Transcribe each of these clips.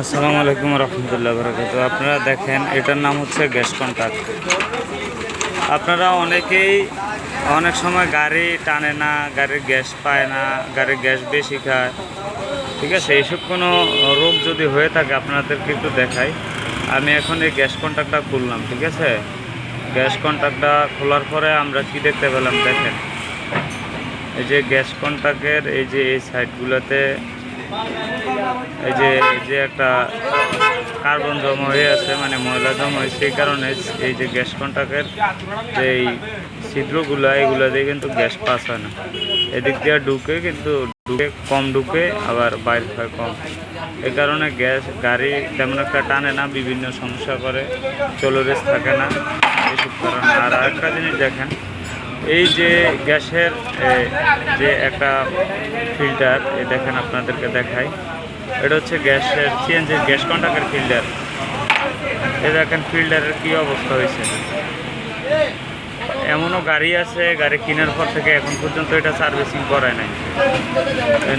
আসসালামু আলাইকুম রহমতুল্লাহ বরকাত আপনারা দেখেন, এটার নাম হচ্ছে গ্যাস কন্ট্যাক্ট আপনারা অনেকেই অনেক সময় গাড়ি টানে না, গাড়ির গ্যাস পায় না, গাড়ির গ্যাস বেশি খায়। ঠিক আছে, এইসব কোনো রোগ যদি হয়ে থাকে, আপনাদেরকে একটু দেখাই। আমি এখন এই গ্যাস কন্ট্যাক্টটা খুললাম, ঠিক আছে? গ্যাস কন্ট্যাক্টটা খোলার পরে আমরা কি দেখতে পেলাম? দেখেন, এই যে গ্যাস কন্ট্যাক্টের এই যে এই সাইডগুলোতে এই যে যে একটা কার্বন জমা হয়ে আছে মানে ময়লা জমা হয়েছে, সেই কারণে এই যে গ্যাস কন্ট্যাক্টের যে এই ছিদ্রগুলো, এগুলো দিয়ে কিন্তু গ্যাস পাস হয় না। এদিক দিয়ে ঢুকে কিন্তু ঢুকে কম ঢুকে আবার বাইর হয় কম। এই কারণে গ্যাস, গাড়ি তেমন একটা টানে না, বিভিন্ন সমস্যা করে চলোরেস থাকে না। এসব কারণে। আর আরেকটা জিনিস দেখেন এই যে গ্যাসের যে একটা ফিল্টার, এ দেখেন আপনাদেরকে দেখাই। এটা হচ্ছে গ্যাসের সিএনজি গ্যাস কন্ট্যাক্টের ফিল্টার। এ দেখেন ফিল্টারের কি অবস্থা হয়েছে। এমনও গাড়ি আছে, গাড়ি কেনার পর থেকে এখন পর্যন্ত এটা সার্ভিসিং করায় নাই।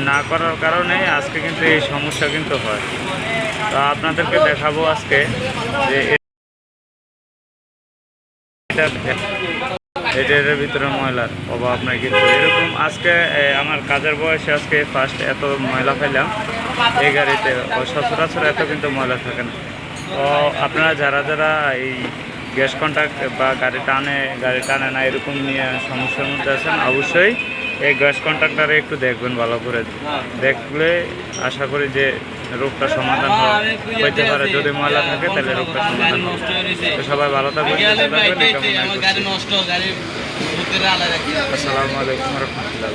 না করার কারণে আজকে কিন্তু এই সমস্যা কিন্তু হয়। তো আপনাদেরকে দেখাবো আজকে যে এটা, এটার ভিতরে ময়লার অভাব নাই কিন্তু। এরকম আজকে আমার কাজের বয়সে আজকে ফার্স্ট এত ময়লা ফেলাম এই গাড়িতে। সচরাচর এত কিন্তু ময়লা থাকে না। তো আপনারা যারা যারা এই গ্যাস কন্ট্যাক্ট বা গাড়ি টানে গাড়ি টানে না, এরকম নিয়ে সমস্যার মধ্যে আছেন, অবশ্যই এই গ্যাস কন্ট্রাক্টারে একটু দেখবেন ভালো করে। দেখলে আশা করি যে রোগটা সমাধান হইতে পারে। যদি ময়লা থাকে তাহলে রোগটা সমাধান সবাই ভালো থাকবেন আলাদা। আসসালামু আলাইকুম রহমতুল্লাহ